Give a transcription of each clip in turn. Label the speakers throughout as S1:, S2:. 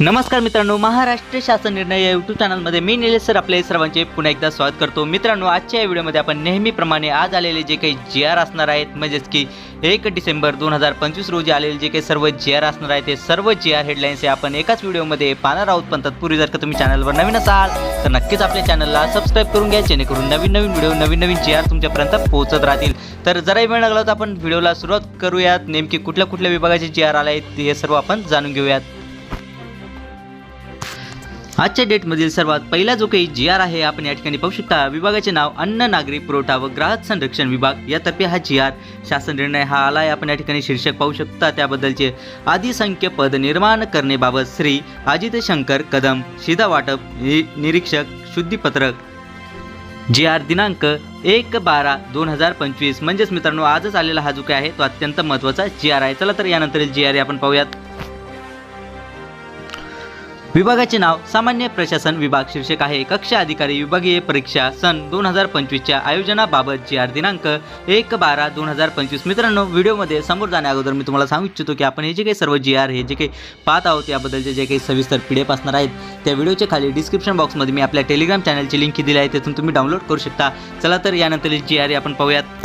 S1: नमस्कार मित्रांनो महाराष्ट्र शासन निर्णय या युट्यूब चॅनलमध्ये मी निलेश सर आपले सर्वांचे पुन्हा एकदा स्वागत करतो. मित्रांनो आजच्या या व्हिडिओमध्ये आपण नेहमीप्रमाणे आज आलेले जे काही जी आर असणार आहेत म्हणजेच की एक डिसेंबर दोन हजार पंचवीस रोजी आलेले जे काही सर्व जी आर असणार आहेत ते सर्व जी आर हेडलाईन्स हे आपण एकाच व्हिडिओमध्ये पाहणार आहोत. पण तत्पूर्वी जर का तुम्ही चॅनलवर नवीन असाल तर नक्कीच आपल्या चॅनलला सबस्क्राईब करून घ्या जेणेकरून नवीन नवीन व्हिडिओ नवीन नवीन जी आर तुमच्यापर्यंत पोहोचत राहतील. तर जराही वेळ लागला तर आपण व्हिडिओला सुरुवात करूयात. नेमकी कुठल्या कुठल्या विभागाचे जी आर आले आहेत हे सर्व आपण जाणून घेऊयात. आजच्या डेटमधील सर्वात पहिला जो काही जी आर आहे आपण या ठिकाणी पाहू शकता. विभागाचे नाव अन्न नागरी पुरवठा व ग्राहक संरक्षण विभाग. यातर्फे हा जी आर शासन निर्णय हा आला आहे आपण या ठिकाणी शीर्षक पाहू शकता. त्याबद्दलचे आदिसंख्य पद निर्माण करण्याबाबत श्री अजित शंकर कदम शिधा वाटप नि- निरीक्षक शुद्धीपत्रक. जी आर दिनांक एक बारा दोन हजार पंचवीस. म्हणजेच मित्रांनो आजच आलेला हा जो काय आहे तो अत्यंत महत्त्वाचा जी आर आहे. चला तर यानंतरील जी आर आपण पाहूयात. विभागाचे नाव सामान्य प्रशासन विभाग शीर्षक आहे. कक्षा अधिकारी विभागीय परीक्षा सन दोन हजार पंचवीसच्या आयोजनाबाबत जी आर दिनांक एक बारा दोन हजार पंचवीस. मित्रांनो व्हिडिओमध्ये समोर जाण्या अगोदर मी तुम्हाला सांगू इच्छितो की आपण हे जे काही सर्व जी आर हे जे काही पाहत आहोत याबद्दलचे जे काही सविस्तर पी डी एफ असणार आहेत त्या व्हिडिओच्या खाली डिस्क्रिप्शन बॉक्समध्ये मी आपल्या टेलिग्राम चॅनलची लिंक दिली आहे तिथून तुम्ही डाउनलोड करू शकता. चला तर यानंतर जी आर आपण पाहूयात.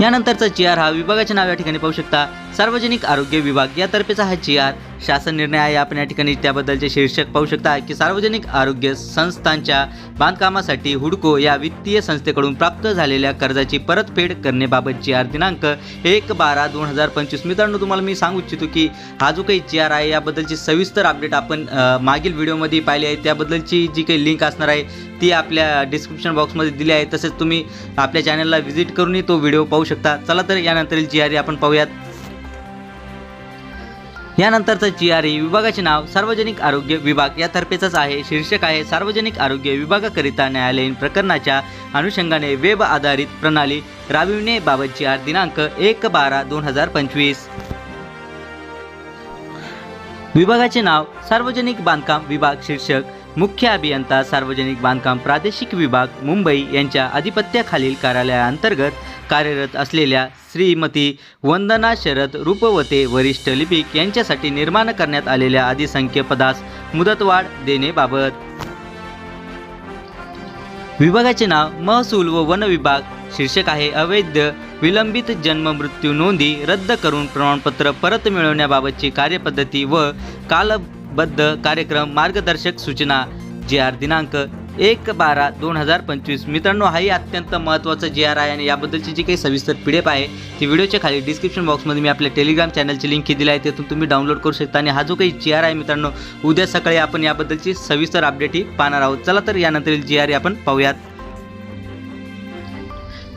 S1: यानंतरचा जी आर हा विभागाचे नाव या ठिकाणी पाहू शकता. सार्वजनिक आरोग्य विभाग यातर्फेचा हा जी आर. शासन निर्णय आहे. आपण या ठिकाणी त्याबद्दलचे शीर्षक पाहू शकता की सार्वजनिक आरोग्य संस्थांच्या बांधकामासाठी हुडको या वित्तीय संस्थेकडून प्राप्त झालेल्या कर्जाची परतफेड करण्याबाबतची आर दिनांक एक बारा दोन हजार पंचवीस. मित्रांनो तुम्हाला मी सांगू इच्छितो की हा जो काही जी आर आहे याबद्दलची सविस्तर अपडेट आपण मागील व्हिडिओमध्ये पाहिली आहे. त्याबद्दलची जी काही लिंक असणार आहे ती आपल्या डिस्क्रिप्शन बॉक्समध्ये दिली आहे. तसेच तुम्ही आपल्या चॅनलला व्हिजिट करूनही तो व्हिडिओ पाहू शकता. चला तर यानंतरील जी आर आपण पाहूयात. यानंतरचं जी आर ई विभागाचे नाव सार्वजनिक आरोग्य विभाग यातर्फेच आहे. शीर्षक आहे सार्वजनिक आरोग्य विभागाकरिता न्यायालयीन प्रकरणाच्या अनुषंगाने वेब आधारित प्रणाली राबविण्याबाबत जी आर दिनांक एक बारा दोन हजार पंचवीस. विभागाचे नाव सार्वजनिक बांधकाम विभाग शीर्षक मुख्य अभियंता सार्वजनिक बांधकाम प्रादेशिक विभाग मुंबई यांच्या अधिपत्याखालील कार्यालयाअंतर्गत कार्यरत असलेल्या श्रीमती वंदना शरद रूपवते वरिष्ठ लिपिक यांच्यासाठी निर्माण करण्यात आलेल्या अधिसंख्य पदास मुदतवाढ देणेबाबत. विभागाचे नाव महसूल व वन विभाग. शीर्षक आहे अवैध विलंबित जन्म मृत्यू नोंदी रद्द करून प्रमाणपत्र परत मिळवण्याबाबतची कार्यपद्धती व कालबद्ध कार्यक्रम मार्गदर्शक सूचना. जे आर दिनांक एक बारा दोन हजार पंचवीस. मित्रांनो हाही अत्यंत महत्त्वाचा जी आर आहे आणि याबद्दलची जी काही सविस्तर पी डी एफ आहे ती व्हिडिओच्या खाली डिस्क्रिप्शन बॉक्समध्ये मी आपल्या टेलिग्राम चॅनलची लिंक दिली आहे. तिथून तुम्ही डाउनलोड करू शकता आणि हा जो काही जी आर आहे मित्रांनो उद्या सकाळी आपण याबद्दलची सविस्तर अपडेट ही पाहणार आहोत. चला तर यानंतरील जी आर आपण पाहूयात.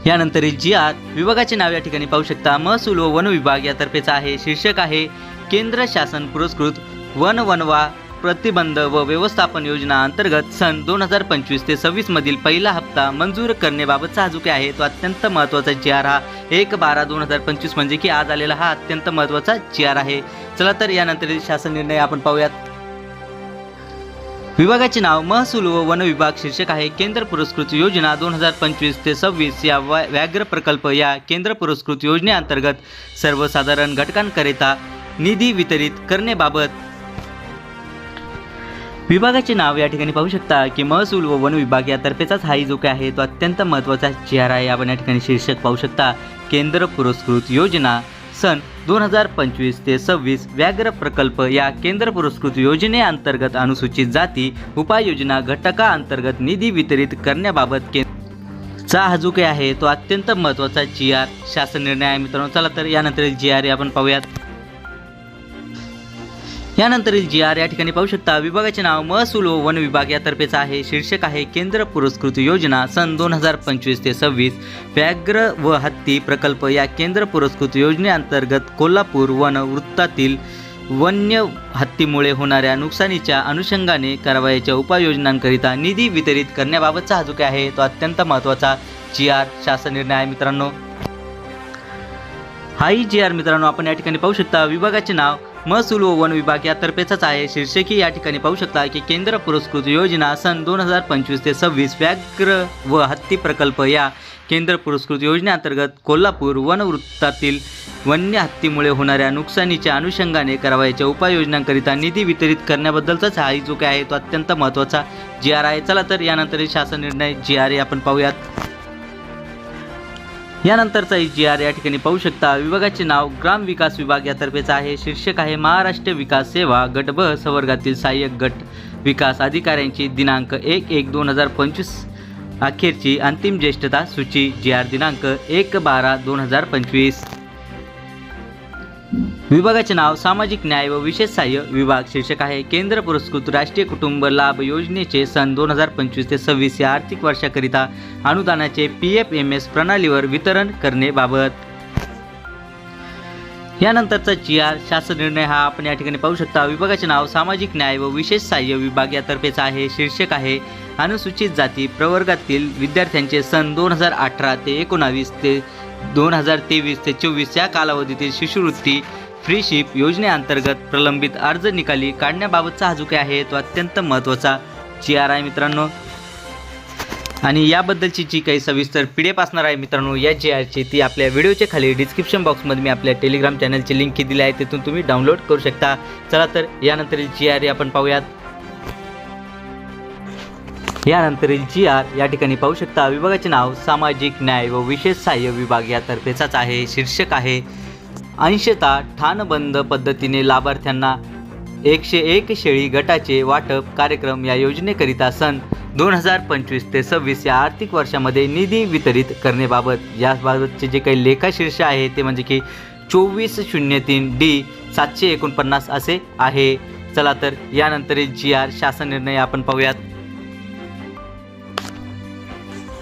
S1: यानंतरील जी आर विभागाचे नाव या ठिकाणी पाहू शकता. महसूल व वन विभाग यातर्फेचा आहे शीर्षक आहे केंद्र शासन पुरस्कृत वन वनवा प्रतिबंध व व्यवस्थापन योजना अंतर्गत सन दोन हजार पंचवीस ते सव्वीस मधील पहिला हप्ता मंजूर करण्याबाबतचा जो काही आहे. तो अत्यंत महत्त्वाचा जी आर हा. एक बारा दोन हजार पंचवीस म्हणजे की आज आलेला हा अत्यंत महत्त्वाचा जी आर आहे. चला तर यानंतर शासन निर्णय आपण पाहूयात. विभागाचे नाव महसूल व वन विभाग शीर्षक आहे. केंद्र पुरस्कृत योजना दोन हजार पंचवीस ते सव्वीस या व्या- व्याघ्र प्रकल्प या केंद्र पुरस्कृत योजनेअंतर्गत सर्वसाधारण घटकांकरिता निधी वितरित करण्याबाबत विभागाचे नाव या ठिकाणी पाहू शकता की महसूल व वन विभाग यातर्फेचाच हा जो काय आहे तो अत्यंत महत्त्वाचा जी आर आहे. आपण या ठिकाणी शीर्षक पाहू शकता केंद्र पुरस्कृत योजना सन दोन हजार पंचवीस ते सव्वीस व्याघ्र प्रकल्प या केंद्र पुरस्कृत योजनेअंतर्गत अनुसूचित जाती उपाययोजना घटकाअंतर्गत निधी वितरित करण्याबाबत के चा हा जो काही आहे तो अत्यंत महत्त्वाचा जी आर शासन निर्णय आहे मित्रांनो. चला तर यानंतर जी आर आपण पाहूयात. यानंतरील जी आर या ठिकाणी पाहू शकता विभागाचे नाव महसूल व वन विभाग यातर्फेचं आहे. शीर्षक आहे केंद्र पुरस्कृत योजना सन दोन हजार पंचवीस ते सव्वीस. व्याघ्र व हत्ती प्रकल्प या केंद्र पुरस्कृत योजनेअंतर्गत कोल्हापूर वन वृत्तातील वन्य हत्तीमुळे होणाऱ्या नुकसानीच्या अनुषंगाने कारवाईच्या उपाययोजनांकरिता निधी वितरित करण्याबाबतचा हा जो काही आहे तो अत्यंत महत्त्वाचा जी आर शासन निर्णय आहे मित्रांनो. हाही जी आर मित्रांनो आपण या ठिकाणी पाहू शकता विभागाचे नाव महसूल व वन विभाग यातर्फेचाच आहे. शीर्षकी या ठिकाणी पाहू शकता की केंद्र पुरस्कृत योजना सन दोन हजार पंचवीस ते सव्वीस व्याघ्र व हत्ती प्रकल्प या केंद्र पुरस्कृत योजनेअंतर्गत कोल्हापूर वनवृत्तातील वन्य हत्तीमुळे होणाऱ्या नुकसानीच्या अनुषंगाने करावयाच्या उपाययोजनांकरिता निधी वितरित करण्याबद्दलचाच हा जो काय आहे. तो अत्यंत महत्त्वाचा जी आर आहे. चला तर यानंतर शासन निर्णय जी आर आपण पाहूयात. यानंतरचा जी आर या ठिकाणी पाहू शकता. विभागाचे नाव ग्राम विकास विभाग यातर्फेचं आहे. शीर्षक आहे महाराष्ट्र विकास सेवा गट ब संवर्गातील सहाय्यक गट विकास अधिकाऱ्यांची दिनांक एक एक दोन हजार पंचवीस अखेरची अंतिम ज्येष्ठता सूची जी आर दिनांक एक बारा दोन हजार पंचवीस. विभागाचे नाव सामाजिक न्याय व विशेष सहाय्य विभाग शीर्षक आहे. केंद्र पुरस्कृत राष्ट्रीय कुटुंब लाभ योजनेचे सन दोन हजार पंचवीस ते सव्वीस या आर्थिक वर्षाकरिता अनुदानाचे पी एफ एम एस प्रणालीवर वितरण करण्याबाबत यानंतरचा जी आर शासन निर्णय हा आपण या ठिकाणी पाहू शकता. विभागाचे नाव सामाजिक न्याय व विशेष सहाय्य विभाग यातर्फेचा आहे. शीर्षक आहे अनुसूचित जाती प्रवर्गातील विद्यार्थ्यांचे सन दोन हजार अठरा ते एकोणावीस ते दोन हजार तेवीस ते चोवीस या कालावधीतील शिष्यवृत्ती फ्रीशिप योजनेअंतर्गत प्रलंबित अर्ज निकाली काढण्याबाबतचा हा जो काही आहे तो अत्यंत महत्त्वाचा जी आर आहे मित्रांनो. आणि याबद्दलची जी काही सविस्तर पी डी एफ असणार आहे मित्रांनो या जी आरची ती आपल्या व्हिडिओच्या खाली डिस्क्रिप्शन बॉक्समध्ये मी आपल्या टेलिग्राम चॅनलची लिंक दिली आहे तिथून तुम्ही डाउनलोड करू शकता. चला तर यानंतरील जी आर आपण पाहूयात. यानंतरील जी आर या ठिकाणी पाहू शकता विभागाचे नाव सामाजिक न्याय व विशेष सहाय्य विभाग यातर्फेचाच आहे शीर्षक आहे. अंशतः ठाणबंद पद्धतीने लाभार्थ्यांना एकशे एक शेळी गटाचे वाटप कार्यक्रम या योजनेकरिता सन दोन हजार पंचवीस ते सव्वीस या आर्थिक वर्षामध्ये निधी वितरित करण्याबाबत याबाबतचे जे काही लेखाशीर्ष आहे ते म्हणजे की चोवीस शून्य तीन डी सातशे एकोणपन्नास असे आहे. चला तर यानंतर जी आर शासन निर्णय आपण पाहूयात.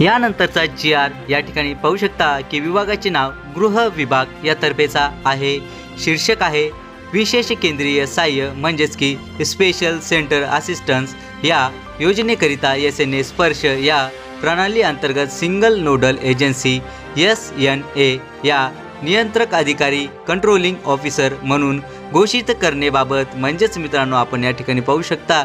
S1: यानंतरचा जी आर या ठिकाणी पाहू शकता की विभागाचे नाव गृह विभाग यातर्फेचा आहे. शीर्षक आहे विशेष केंद्रीय सहाय्य म्हणजेच की स्पेशल सेंटर असिस्टन्स या योजनेकरिता एस एन ए स्पर्श या प्रणाली अंतर्गत single nodal agency S N A या नियंत्रक अधिकारी कंट्रोलिंग ऑफिसर म्हणून घोषित करणेबाबत म्हणजेच मित्रांनो आपण या ठिकाणी पाहू शकता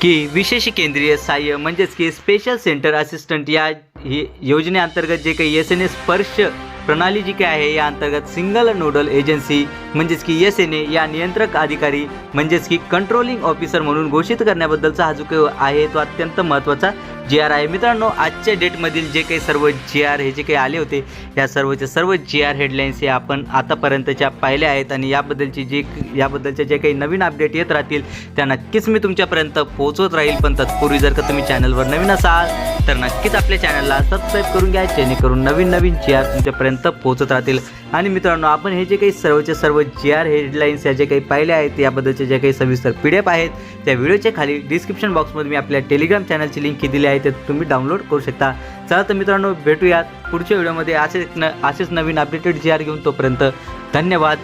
S1: की विशेष केंद्रीय सहाय्य म्हणजेच की स्पेशल सेंटर असिस्टंट या ही योजनेअंतर्गत जे काही एस एन ए स्पर्श प्रणाली जी काही आहे या अंतर्गत सिंगल नोडल एजन्सी म्हणजेच की एस एन ए या नियंत्रक अधिकारी म्हणजेच की कंट्रोलिंग ऑफिसर म्हणून घोषित करण्याबद्दलचा हा जो काही आहे तो अत्यंत महत्त्वाचा जी आर आहे. मित्रांनो आजच्या डेटमधील जे काही सर्व जी आर हे जे काही आले होते या सर्वचे सर्व जी आर हेडलाईन्स हे आपण आतापर्यंतच्या पाहिल्या आहेत आणि याबद्दलची जे याबद्दलच्या जे काही नवीन अपडेट येत राहतील त्या नक्कीच मी तुमच्यापर्यंत पोहोचवत राहील. पण तत्पूर्वी जर का तुम्ही चॅनलवर नवीन असाल तर नक्कीच आपल्या चॅनलला सबस्क्राईब करून घ्या जेणेकरून नवीन नवीन जी आर तुमच्यापर्यंत पोहोचत राहतील. आणि मित्रांनो आपण हे जे काही सर्वचे सर्व जी आर हेडलाईन्स या जे काही पाहिले आहेत याबद्दलचे जे काही सविस्तर पी डी एफ आहेत त्या व्हिडिओच्या खाली डिस्क्रिप्शन बॉक्समध्ये मी आपल्या टेलिग्राम चॅनलची लिंक दिली आहे ते तुम्ही डाउनलोड करू शकता. चला तर मित्रांनो भेटूयात पुढच्या व्हिडिओमध्ये. असेच न असेच नवीन अपडेटेड जी आर घेऊन तोपर्यंत धन्यवाद.